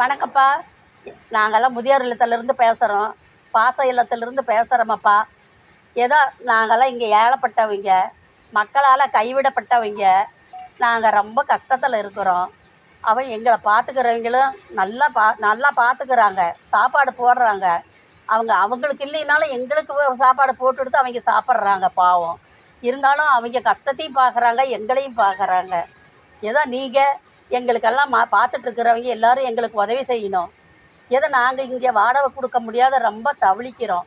வணக்கம்ப்பா. நாங்கள்லாம் முதியோர் இல்லத்திலேருந்து பேசுகிறோம் பாச இல்லத்திலேருந்து பேசுகிறோமப்பா ஏதோ நாங்கள்லாம் இங்கே ஏழப்பட்டவங்க மக்களால் கைவிடப்பட்டவங்க. நாங்கள் ரொம்ப கஷ்டத்தில் இருக்கிறோம். அவன் எங்களை பார்த்துக்கிறவங்களும் நல்லா பா நல்லா பார்த்துக்கிறாங்க சாப்பாடு போடுறாங்க. அவங்க அவங்களுக்கு இல்லைனாலும் எங்களுக்கு சாப்பாடு போட்டுடுத்து அவங்க சாப்பிட்றாங்க பாவம். இருந்தாலும் அவங்க கஷ்டத்தையும் பார்க்குறாங்க எங்களையும் பார்க்குறாங்க ஏதோ நீங்கள் எங்களுக்கெல்லாம் மா பார்த்துட்ருக்கிறவங்க எல்லோரும் எங்களுக்கு உதவி செய்யணும். எதை நாங்கள் இங்கே வாடகை கொடுக்க முடியாத ரொம்ப தவிளிக்கிறோம்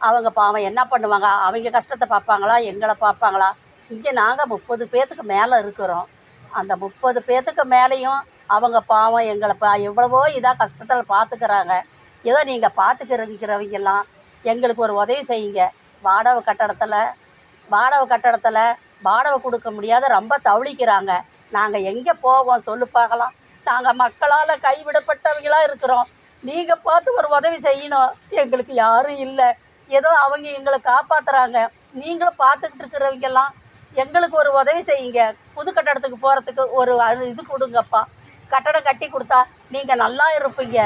அவங்க பாவம் என்ன பண்ணுவாங்க? அவங்க கஷ்டத்தை பார்ப்பாங்களா? எங்களை பார்ப்பாங்களா? இங்கே நாங்கள் முப்பது பேர்த்துக்கு மேலே இருக்கிறோம். அந்த முப்பது பேர்த்துக்கு மேலேயும் அவங்க பாவம் எங்களை பா எவ்வளவோ இதாக கஷ்டத்தில் பார்த்துக்கிறாங்க. ஏதோ நீங்கள் பார்த்துக்கிறவங்கிறவங்கெல்லாம் எங்களுக்கு ஒரு உதவி செய்யுங்க. வாடகை கட்டடத்தில் வாடகை கட்டடத்தில் வாடகை கொடுக்க முடியாத ரொம்ப தவிளிக்கிறாங்க நாங்கள் எங்கே போவோம் சொல்லு பார்க்கலாம். நாங்கள் மக்களால் கைவிடப்பட்டவங்களாக இருக்கிறோம். நீங்கள் பார்த்து ஒரு உதவி செய்யணும். எங்களுக்கு யாரும் இல்லை. ஏதோ அவங்க எங்களை காப்பாற்றுறாங்க நீங்களும் பார்த்துக்கிட்டு இருக்கிறவங்கெல்லாம் எங்களுக்கு ஒரு உதவி செய்யுங்க. புது கட்டடத்துக்கு போகிறதுக்கு ஒரு அது இது கொடுங்கப்பா. கட்டடம் கட்டி கொடுத்தா நீங்கள் நல்லா இருப்பீங்க.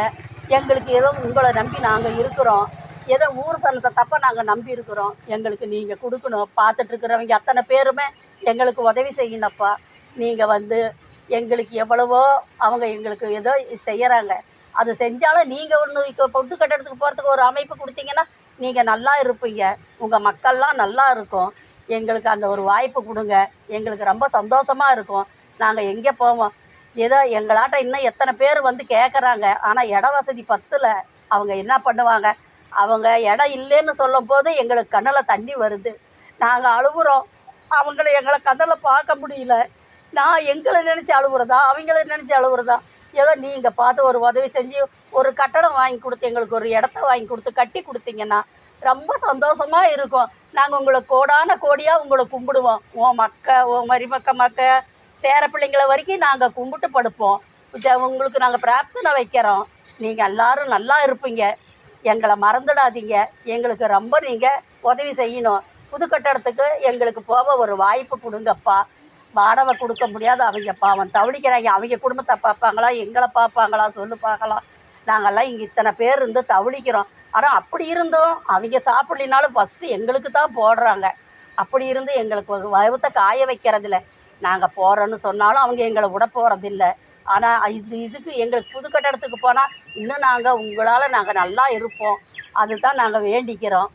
எங்களுக்கு ஏதோ உங்களை நம்பி நாங்கள் இருக்கிறோம். ஏதோ ஊர் சனத்தை தப்ப நாங்கள் நம்பி இருக்கிறோம். எங்களுக்கு நீங்கள் கொடுக்கணும். பார்த்துட்டு இருக்கிறவங்க அத்தனை பேருமே எங்களுக்கு உதவி செய்யணும்ப்பா. நீங்கள் வந்து எங்களுக்கு எவ்வளவோ அவங்க எங்களுக்கு ஏதோ செய்கிறாங்க அது செஞ்சாலும் நீங்கள் ஒன்று இப்போ பொட்டு கட்டடத்துக்கு போகிறதுக்கு ஒரு அமைப்பு கொடுத்தீங்கன்னா நீங்கள் நல்லா இருப்பீங்க. உங்கள் மக்கள்லாம் நல்லா இருக்கும். எங்களுக்கு அந்த ஒரு வாய்ப்பு கொடுங்க. எங்களுக்கு ரொம்ப சந்தோஷமாக இருக்கும். நாங்கள் எங்கே போவோம்? ஏதோ எங்களாட்டம் இன்னும் எத்தனை பேர் வந்து கேட்குறாங்க ஆனால் இட வசதி பத்தில். அவங்க என்ன பண்ணுவாங்க? அவங்க இடம் இல்லைன்னு சொல்லும் போது எங்களுக்கு கண்ணில் தண்ணி வருது. நாங்கள் அழுகுறோம். அவங்கள எங்களை கண்ணில் பார்க்க முடியல. நான் எங்களை நினச்சி அழுகுறதா அவங்கள நினச்சி அழுகுறதா ஏதோ நீங்கள் பார்த்து ஒரு உதவி செஞ்சு ஒரு கட்டடம் வாங்கி கொடுத்து எங்களுக்கு ஒரு இடத்த வாங்கி கொடுத்து கட்டி கொடுத்தீங்கன்னா ரொம்ப சந்தோஷமாக இருக்கும். நாங்கள் உங்களை கோடான கோடியாக உங்களை கும்பிடுவோம். உன் மக்க உன் மருமக்க மக்க பேர பிள்ளைங்கள வரைக்கும் நாங்கள் கும்பிட்டு படுப்போம். உங்களுக்கு நாங்கள் பிரார்த்தனை வைக்கிறோம். நீங்கள் எல்லாரும் நல்லா இருப்பீங்க. எங்களை மறந்துடாதீங்க. எங்களுக்கு ரொம்ப நீங்கள் உதவி செய்யணும். புது கட்டடத்துக்கு எங்களுக்கு போக ஒரு வாய்ப்பு கொடுங்கப்பா. வாடகை கொடுக்க முடியாத அவங்க பாவம். தவளிக்கிறாங்க அவங்க குடும்பத்தை பார்ப்பாங்களா? எங்களை பார்ப்பாங்களா? சொல்லு பார்க்கலாம் நாங்கள்லாம் இங்கே இத்தனை பேர் இருந்து தவளிக்கிறோம் ஆனால் அப்படி இருந்தும் அவங்க சாப்பிட்லினாலும் ஃபஸ்ட்டு எங்களுக்கு தான் போடுறாங்க. அப்படி இருந்து எங்களுக்கு ஒரு வயத்தை காய வைக்கிறதில்ல. நாங்கள் போகிறோன்னு சொன்னாலும் அவங்க எங்களை விட போகிறதில்ல ஆனால் இது இதுக்கு எங்களுக்கு புது கட்டடத்துக்கு போனால் இன்னும் நாங்கள் உங்களால் நாங்கள் நல்லா இருப்போம். அதுதான் நாங்கள் வேண்டிக்கிறோம்.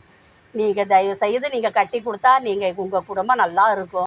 நீங்கள் தயவு செய்து நீங்கள் கட்டி கொடுத்தா நீங்கள் உங்கள் குடும்பம் நல்லா இருக்கும்.